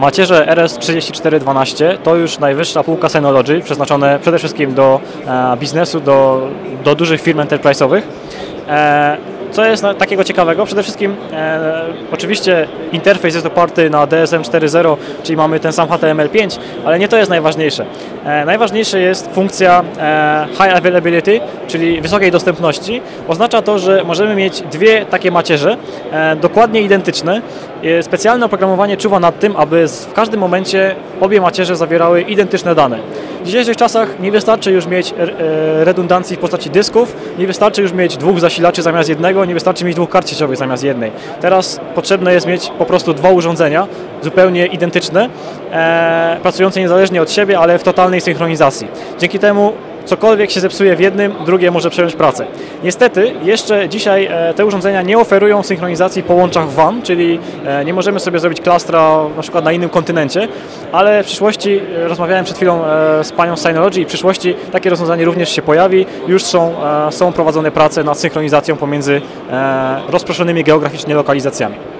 Macierze RS3412 to już najwyższa półka Synology, przeznaczone przede wszystkim do e, biznesu, do, do dużych firm enterprise'owych. Co jest takiego ciekawego? Przede wszystkim e, oczywiście interfejs jest oparty na DSM 4.0, czyli mamy ten sam HTML5, ale nie to jest najważniejsze. E, najważniejsze jest funkcja e, High Availability, czyli wysokiej dostępności. Oznacza to, że możemy mieć dwie takie macierze, e, dokładnie identyczne. E, specjalne oprogramowanie czuwa nad tym, aby w każdym momencie obie macierze zawierały identyczne dane. W dzisiejszych czasach nie wystarczy już mieć e, redundancji w postaci dysków, nie wystarczy już mieć dwóch zasilaczy zamiast jednego, nie wystarczy mieć dwóch kart sieciowych zamiast jednej. Teraz potrzebne jest mieć po prostu dwa urządzenia, zupełnie identyczne, e, pracujące niezależnie od siebie, ale w totalnej synchronizacji. Dzięki temu cokolwiek się zepsuje w jednym, drugie może przejąć pracę. Niestety jeszcze dzisiaj e, te urządzenia nie oferują synchronizacji po łączach WAN, czyli e, nie możemy sobie zrobić klastra na przykład na innym kontynencie, ale w przyszłości, e, rozmawiałem przed chwilą z panią Synology i w przyszłości takie rozwiązanie również się pojawi. Już są, są prowadzone prace nad synchronizacją pomiędzy rozproszonymi geograficznie lokalizacjami.